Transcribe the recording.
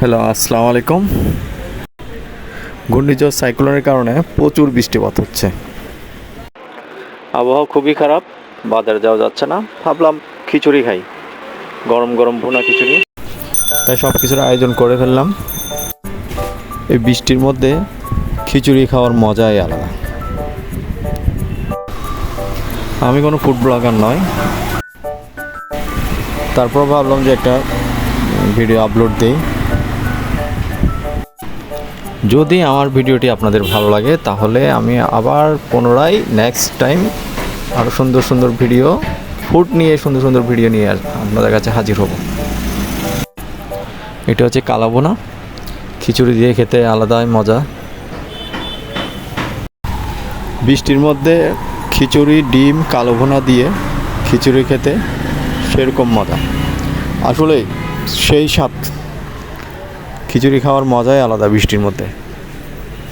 Hello আসসালামু আলাইকুম। ঘূর্ণিঝড় সাইক্লোনের কারণে প্রচুর বৃষ্টিপাত হচ্ছে। আবহাওয়া খুবই খারাপ, বাজারে যাওয়া যাচ্ছে না। ভাবলাম খিচুড়ি খাই। গরম গরম ভুনা খিচুড়ি। তাই সব কিছুর আয়োজন করে ফেললাম। এই বৃষ্টির মধ্যে খিচুড়ি খাওয়ার মজাই আলাদা। আমি কোনো ফুড ব্লগার নয় তারপর ভাবলাম যে একটা ভিডিও আপলোড দিই। যদি আমার ভিডিওটি আপনাদের ভালো লাগে, তাহলে আমি আবার পুনরায় নেক্সট টাইম আরও সুন্দর সুন্দর ভিডিও ফুড নিয়ে সুন্দর সুন্দর ভিডিও নিয়ে আপনাদের কাছে হাজির হব। এটা হচ্ছে কালাবোনা খিচুড়ি দিয়ে খেতে আলাদাই মজা। বৃষ্টির মধ্যে খিচুড়ি, ডিম, কালো ভুনা দিয়ে খিচুড়ি খেতে সেরকম মজা। আসলে সেই স্বাদ খিচুড়ি খাওয়ার মজাই আলাদা বৃষ্টির মধ্যে।